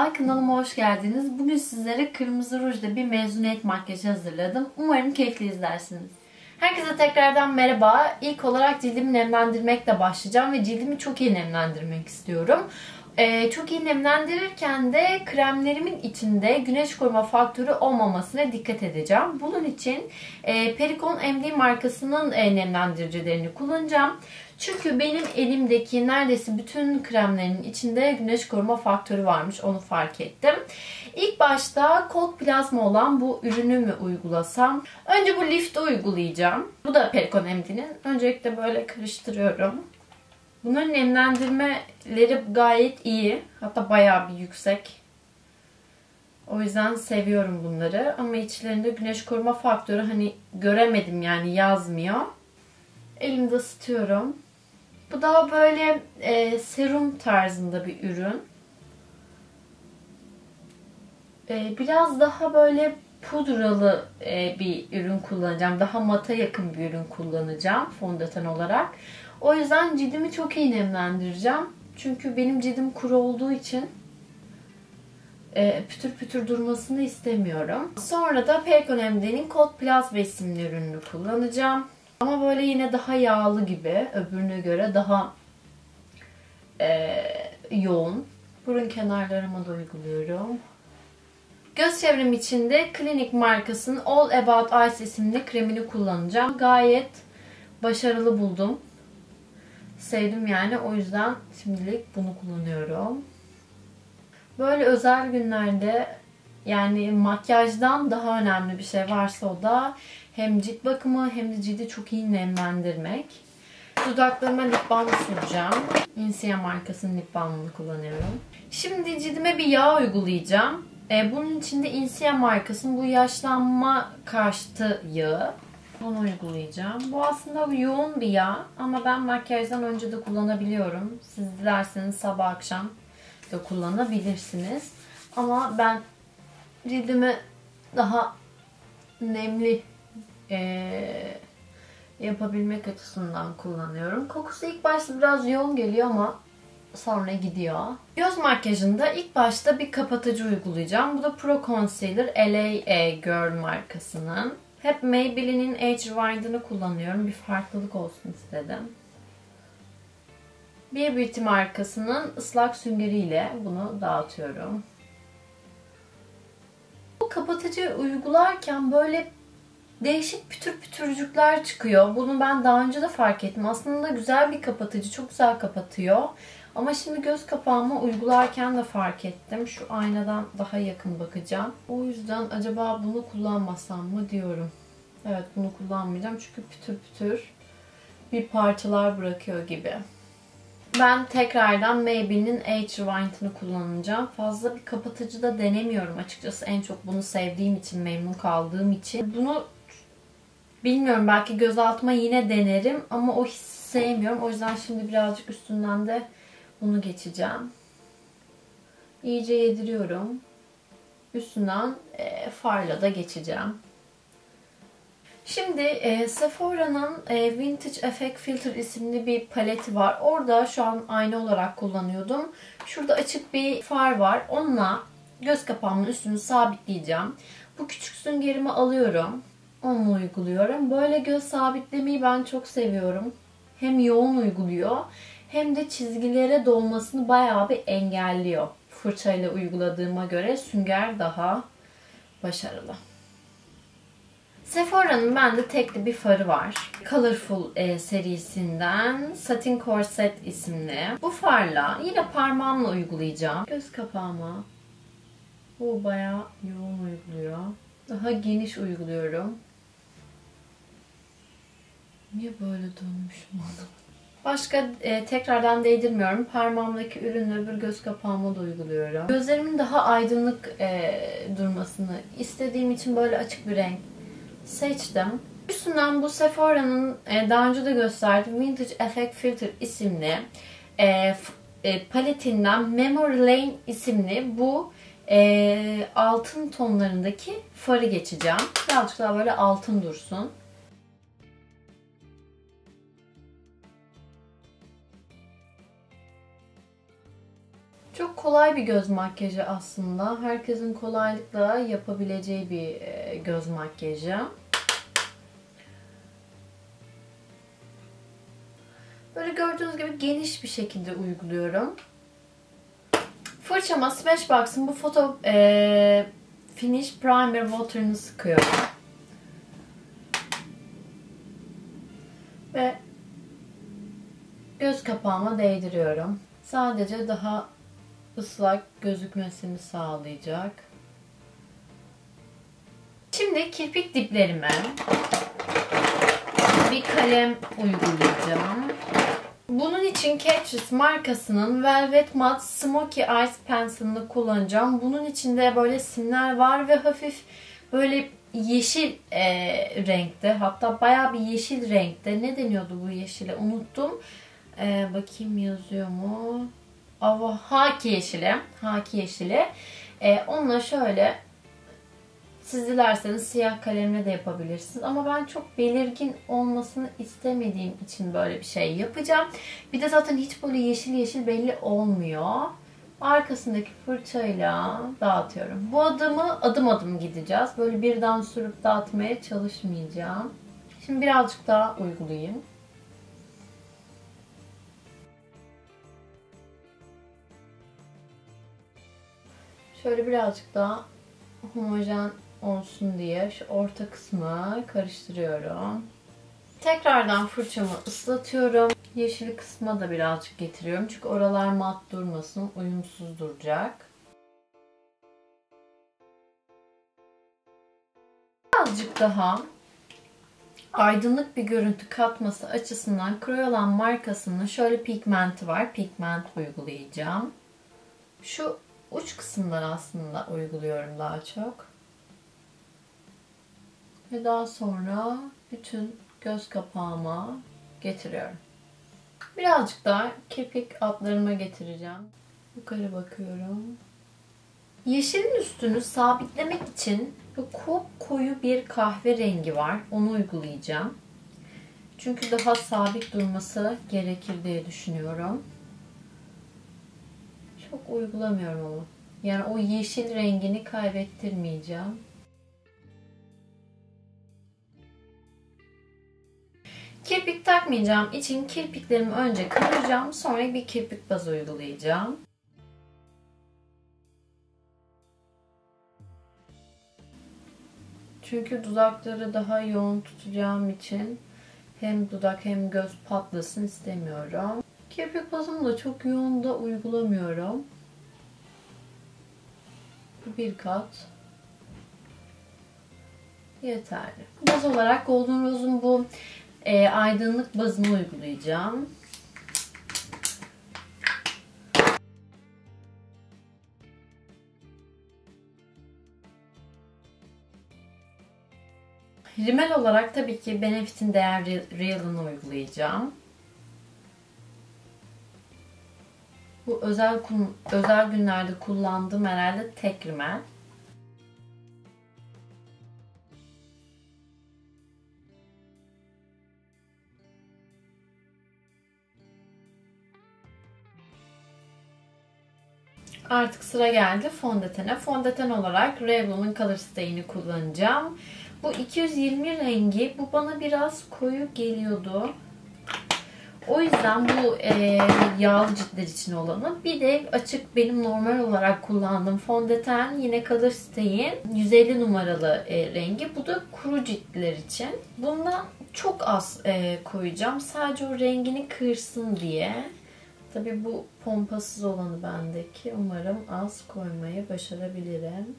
Merhaba, kanalıma hoş geldiniz. Bugün sizlere kırmızı rujda bir mezuniyet makyajı hazırladım. Umarım keyifli izlersiniz. Herkese tekrardan merhaba. İlk olarak cildimi nemlendirmekle başlayacağım ve cildimi çok iyi nemlendirmek istiyorum. Ee, çok iyi nemlendirirken de kremlerimin içinde güneş koruma faktörü olmamasına dikkat edeceğim. Bunun için e, Pericon MD markasının e, nemlendiricilerini kullanacağım. Çünkü benim elimdeki neredeyse bütün kremlerin içinde güneş koruma faktörü varmış. Onu fark ettim. İlk başta Cold Plasma olan bu ürünü mü uygulasam? Önce bu lifti uygulayacağım. Bu da Pericon MD'nin. Öncelikle böyle karıştırıyorum. Bunların nemlendirmeleri gayet iyi. Hatta bayağı bir yüksek. O yüzden seviyorum bunları. Ama içlerinde güneş koruma faktörü hani göremedim yani yazmıyor. Elimde ısıtıyorum. Bu daha böyle e, serum tarzında bir ürün. E, biraz daha böyle pudralı e, bir ürün kullanacağım. Daha mata yakın bir ürün kullanacağım fondöten olarak. O yüzden cildimi çok iyi nemlendireceğim. Çünkü benim cildim kuru olduğu için e, pütür pütür durmasını istemiyorum. Sonra da Pericon MD'nin Cold Plasma isimli ürününü kullanacağım. Ama böyle yine daha yağlı gibi öbürüne göre daha e, yoğun. Burun kenarlarıma da uyguluyorum. Göz çevrem için de Clinique markasının All About Eyes isimli kremini kullanacağım. Gayet başarılı buldum. Sevdim yani. O yüzden şimdilik bunu kullanıyorum. Böyle özel günlerde yani makyajdan daha önemli bir şey varsa o da hem cilt bakımı hem de cildi çok iyi nemlendirmek. Dudaklarıma lip balm süreceğim. Insia markasının lip balmını kullanıyorum. Şimdi cildime bir yağ uygulayacağım. Ee, bunun için de Insia markasının bu yaşlanma karşıtı yağı. Bunu uygulayacağım. Bu aslında yoğun bir yağ ama ben makyajdan önce de kullanabiliyorum. Siz dilerseniz sabah akşam da kullanabilirsiniz. Ama ben cildimi daha nemli ee, yapabilmek açısından kullanıyorum. Kokusu ilk başta biraz yoğun geliyor ama sonra gidiyor. Göz makyajında ilk başta bir kapatıcı uygulayacağım. Bu da Pro Concealer LA Girl markasının. Hep Maybelline'in Age Rewind'ını kullanıyorum. Bir farklılık olsun istedim. Bir Beauty markasının ıslak süngeriyle bunu dağıtıyorum. Bu kapatıcı uygularken böyle değişik pütür pütürcükler çıkıyor. Bunu ben daha önce de fark ettim. Aslında güzel bir kapatıcı. Çok güzel kapatıyor. Ama şimdi göz kapağıma uygularken de fark ettim. Şu aynadan daha yakın bakacağım. O yüzden acaba bunu kullanmasam mı diyorum. Evet bunu kullanmayacağım. Çünkü pütür pütür bir parçalar bırakıyor gibi. Ben tekrardan Maybelline'in Age Rewind'ını kullanacağım. Fazla bir kapatıcı da denemiyorum açıkçası. En çok bunu sevdiğim için, memnun kaldığım için. Bunu bilmiyorum belki gözaltıma yine denerim ama o hissi sevmiyorum. O yüzden şimdi birazcık üstünden de bunu geçeceğim. İyice yediriyorum. Üstünden e, farla da geçeceğim. Şimdi e, Sephora'nın e, Vintage Effect Filter isimli bir paleti var. Orada şu an ayna olarak kullanıyordum. Şurada açık bir far var. Onunla göz kapağımın üstünü sabitleyeceğim. Bu küçük süngerimi alıyorum. Onunla uyguluyorum. Böyle göz sabitlemeyi ben çok seviyorum. Hem yoğun uyguluyor hem de çizgilere dolmasını bayağı bir engelliyor. Fırçayla uyguladığıma göre sünger daha başarılı. Sephora'nın bende tekli bir farı var. Colorful e, serisinden Satin Corset isimli. Bu farla yine parmağımla uygulayacağım. Göz kapağıma. Bu bayağı yoğun uyguluyor. Daha geniş uyguluyorum. Niye böyle dönmüşüm onu? Başka e, tekrardan değdirmiyorum. Parmağımdaki ürünü öbür göz kapağıma da uyguluyorum. Gözlerimin daha aydınlık e, durmasını istediğim için böyle açık bir renk seçtim. Üstünden bu Sephora'nın e, daha önce de gösterdiğim Vintage Effect Filter isimli e, e, paletinden Memory Lane isimli bu e, altın tonlarındaki farı geçeceğim. Birazcık daha böyle altın dursun. Çok kolay bir göz makyajı aslında. Herkesin kolaylıkla yapabileceği bir e, göz makyajı. Böyle gördüğünüz gibi geniş bir şekilde uyguluyorum. Fırçama Smashbox'ın bu foto e, finish primer water'ını sıkıyorum. Ve göz kapağıma değdiriyorum. Sadece daha ıslak gözükmesini sağlayacak. Şimdi kirpik diplerime bir kalem uygulayacağım. Bunun için Catrice markasının Velvet Matte Smoky Eyes Pencil'ını kullanacağım. Bunun içinde böyle simler var ve hafif böyle yeşil e, renkte. Hatta baya bir yeşil renkte. Ne deniyordu bu yeşile? Unuttum. E, bakayım yazıyor mu? Ava, haki yeşili. Haki yeşili. E, onunla şöyle siz dilerseniz siyah kalemle de yapabilirsiniz. Ama ben çok belirgin olmasını istemediğim için böyle bir şey yapacağım. Bir de zaten hiç böyle yeşil yeşil belli olmuyor. Arkasındaki fırçayla dağıtıyorum. Bu adımı adım adım gideceğiz. Böyle birden sürüp dağıtmaya çalışmayacağım. Şimdi birazcık daha uygulayayım. Şöyle birazcık daha homojen olsun diye şu orta kısmı karıştırıyorum. Tekrardan fırçamı ıslatıyorum. Yeşil kısma da birazcık getiriyorum. Çünkü oralar mat durmasın, uyumsuz duracak. Birazcık daha aydınlık bir görüntü katması açısından Crayolan markasının şöyle pigmenti var. Pigment uygulayacağım. Şu uç kısımdan aslında uyguluyorum daha çok. Ve daha sonra bütün göz kapağıma getiriyorum. Birazcık daha kirpik altlarıma getireceğim. Yukarı bakıyorum. Yeşilin üstünü sabitlemek için çok koyu bir kahve rengi var. Onu uygulayacağım. Çünkü daha sabit durması gerekir diye düşünüyorum. Çok uygulamıyorum ama. Yani o yeşil rengini kaybettirmeyeceğim. Kirpik takmayacağım için kirpiklerimi önce kıvıracağım. Sonra bir kirpik bazı uygulayacağım. Çünkü dudakları daha yoğun tutacağım için hem dudak hem göz patlasın istemiyorum. Kirpik bazımı da çok yoğun da uygulamıyorum. Bir kat yeterli. Baz olarak Golden Rose'un bu e, aydınlık bazını uygulayacağım. Rimel olarak tabii ki Benefit'in Değer Real'ını uygulayacağım. Özel özel günlerde kullandığım herhalde tek rimel. Artık sıra geldi fondötene. Fondöten olarak Revlon'un Color Stay'ini kullanacağım. Bu 220 rengi. Bu bana biraz koyu geliyordu. O yüzden bu e, yağlı ciltler için olanı. Bir de açık benim normal olarak kullandığım fondöten yine Color Stay'in 150 numaralı e, rengi. Bu da kuru ciltler için. Bundan çok az e, koyacağım. Sadece o rengini kırsın diye. Tabi bu pompasız olanı bendeki. Umarım az koymayı başarabilirim.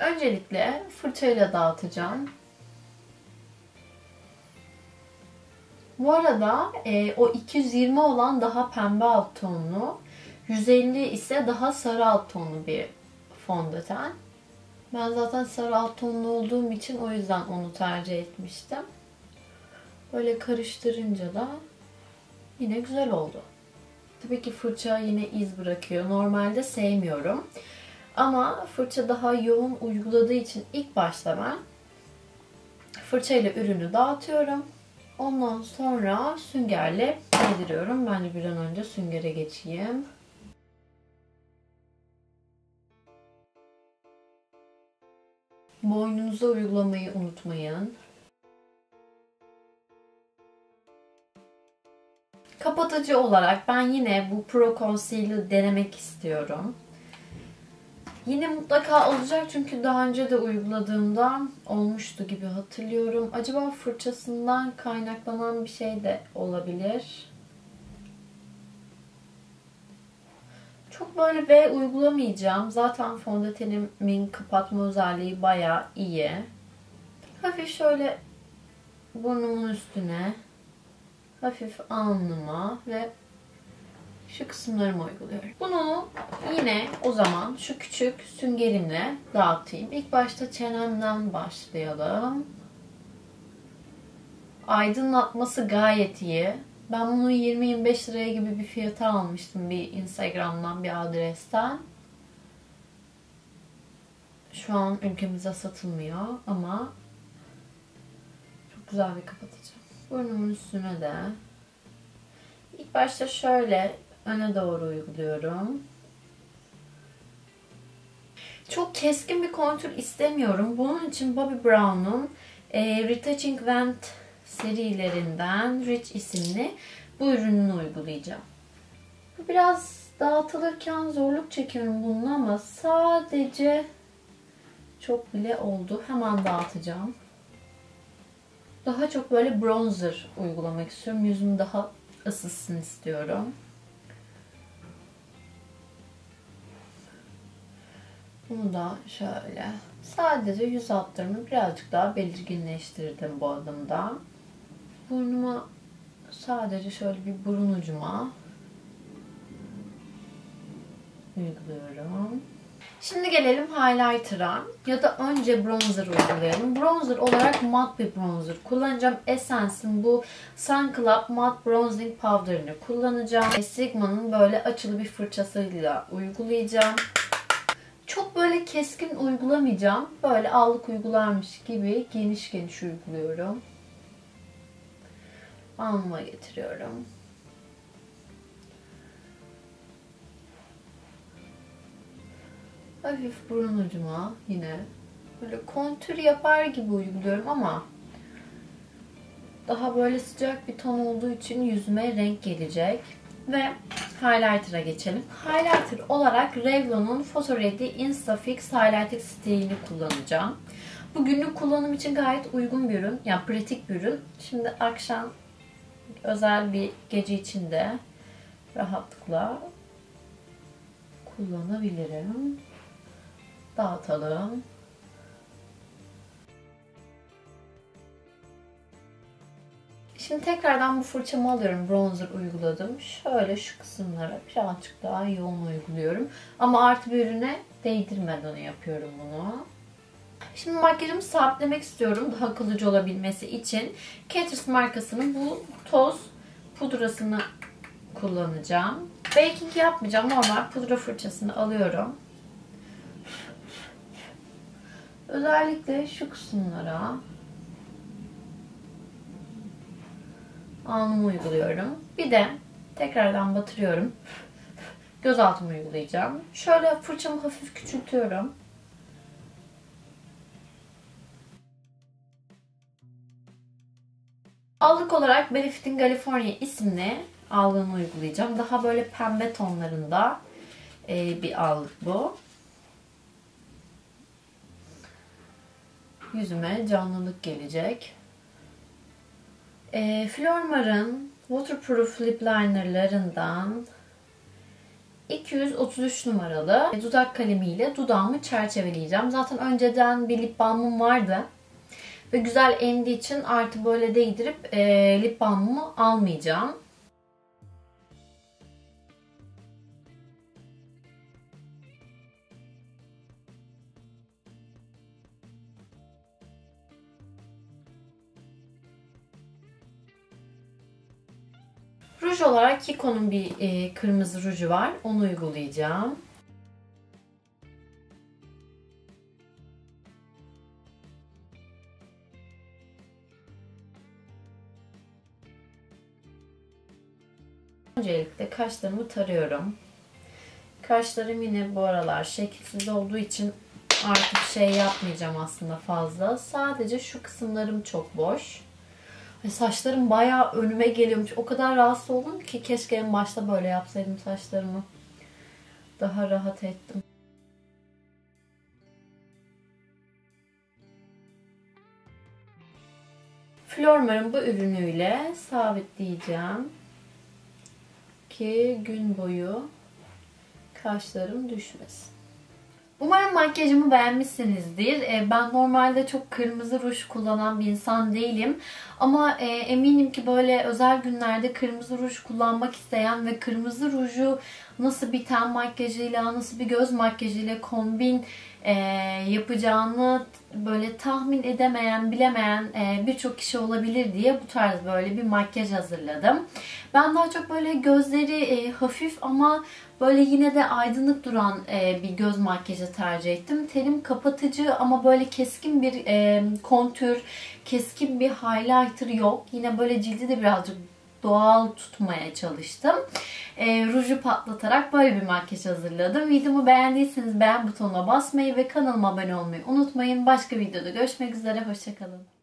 Öncelikle fırçayla dağıtacağım. Bu arada e, o 220 olan daha pembe alt tonlu, 150 ise daha sarı alt tonlu bir fondöten. Ben zaten sarı alt tonlu olduğum için o yüzden onu tercih etmiştim. Böyle karıştırınca da yine güzel oldu. Tabii ki fırça yine iz bırakıyor. Normalde sevmiyorum. Ama fırça daha yoğun uyguladığı için ilk başta ben fırçayla ürünü dağıtıyorum. Ondan sonra süngerle yediriyorum. Ben de bir an önce süngere geçeyim. Boynunuza uygulamayı unutmayın. Kapatıcı olarak ben yine bu Pro Conceal'ı denemek istiyorum. Yine mutlaka olacak çünkü daha önce de uyguladığımda olmuştu gibi hatırlıyorum. Acaba fırçasından kaynaklanan bir şey de olabilir. Çok böyle V uygulamayacağım. Zaten fondötenimin kapatma özelliği baya iyi. Hafif şöyle burnumun üstüne, hafif alnıma ve şu kısımlarımı uyguluyorum. Bunu yine o zaman şu küçük süngerimle dağıtayım. İlk başta çenemden başlayalım. Aydınlatması gayet iyi. Ben bunu 20-25 liraya gibi bir fiyata almıştım bir Instagram'dan bir adresten. Şu an ülkemizde satılmıyor ama çok güzel bir kapatıcı. Burnumun üstüne de ilk başta şöyle öne doğru uyguluyorum. Çok keskin bir kontür istemiyorum. Bunun için Bobbi Brown'un e, Retouching Vent serilerinden Rich isimli bu ürününü uygulayacağım. Biraz dağıtılırken zorluk çekiyorum bununla ama sadece çok bile oldu. Hemen dağıtacağım. Daha çok böyle bronzer uygulamak istiyorum. Yüzüm daha ısıtsın istiyorum. Bunu da şöyle sadece yüz hatlarımı birazcık daha belirginleştirdim bu adımda. Burnuma sadece şöyle bir burun ucuma uyguluyorum. Şimdi gelelim highlighter'a ya da önce bronzer uygulayalım. Bronzer olarak mat bir bronzer kullanacağım. Essence'in bu Sun Club Matte Bronzing Powder'ını kullanacağım. Sigma'nın böyle açılı bir fırçasıyla uygulayacağım. Çok böyle keskin uygulamayacağım. Böyle allık uygularmış gibi geniş geniş uyguluyorum. Alnıma getiriyorum. Hafif burun ucuma yine böyle kontür yapar gibi uyguluyorum ama daha böyle sıcak bir ton olduğu için yüzüme renk gelecek. Ve highlighter'a geçelim. Highlighter olarak Revlon'un Photo Ready Instafix Highlighting Stick'ini kullanacağım. Bu günlük kullanım için gayet uygun bir ürün. Yani pratik bir ürün. Şimdi akşam özel bir gece içinde rahatlıkla kullanabilirim. Dağıtalım. Şimdi tekrardan bu fırçamı alıyorum. Bronzer uyguladım. Şöyle şu kısımlara birazcık daha yoğun uyguluyorum. Ama artı bir ürüne değdirmeden yapıyorum bunu. Şimdi makyajımı sabitlemek istiyorum daha kalıcı olabilmesi için. Catrice markasının bu toz pudrasını kullanacağım. Baking yapmayacağım. Normal pudra fırçasını alıyorum. Özellikle şu kısımlara alnımı uyguluyorum. Bir de tekrardan batırıyorum. Göz altımı uygulayacağım. Şöyle fırçamı hafif küçültüyorum. Allık olarak Benefit'in California isimli allığını uygulayacağım. Daha böyle pembe tonlarında e, bir allık bu. Yüzüme canlılık gelecek. E, Flormar'ın Waterproof Lip Liner'larından 233 numaralı dudak kalemiyle dudağımı çerçeveleyeceğim. Zaten önceden bir lip balmım vardı. Ve güzel emdiği için artık böyle değdirip e, lip balmımı almayacağım. Ruj olarak Kiko'nun bir e, kırmızı ruju var. Onu uygulayacağım. Öncelikle kaşlarımı tarıyorum. Kaşlarım yine bu aralar şekilsiz olduğu için artık şey yapmayacağım aslında fazla. Sadece şu kısımlarım çok boş. Ve saçlarım bayağı önüme geliyormuş. O kadar rahatsız oldum ki keşke en başta böyle yapsaydım saçlarımı. Daha rahat ettim. Flormar'ın bu ürünüyle sabitleyeceğim ki gün boyu kaşlarım düşmesin. Umarım makyajımı beğenmişsinizdir. E, ben normalde çok kırmızı ruj kullanan bir insan değilim. Ama e, eminim ki böyle özel günlerde kırmızı ruj kullanmak isteyen ve kırmızı ruju nasıl bir ten makyajıyla, nasıl bir göz makyajıyla kombin e, yapacağını böyle tahmin edemeyen, bilemeyen e, birçok kişi olabilir diye bu tarz böyle bir makyaj hazırladım. Ben daha çok böyle gözleri e, hafif ama böyle yine de aydınlık duran e, bir göz makyajı tercih ettim. Tenim kapatıcı ama böyle keskin bir e, kontür, keskin bir highlighter yok. Yine böyle cildi de birazcık doğal tutmaya çalıştım. E, ruju patlatarak böyle bir makyaj hazırladım. Videomu beğendiyseniz beğen butonuna basmayı ve kanalıma abone olmayı unutmayın. Başka videoda görüşmek üzere. Hoşçakalın.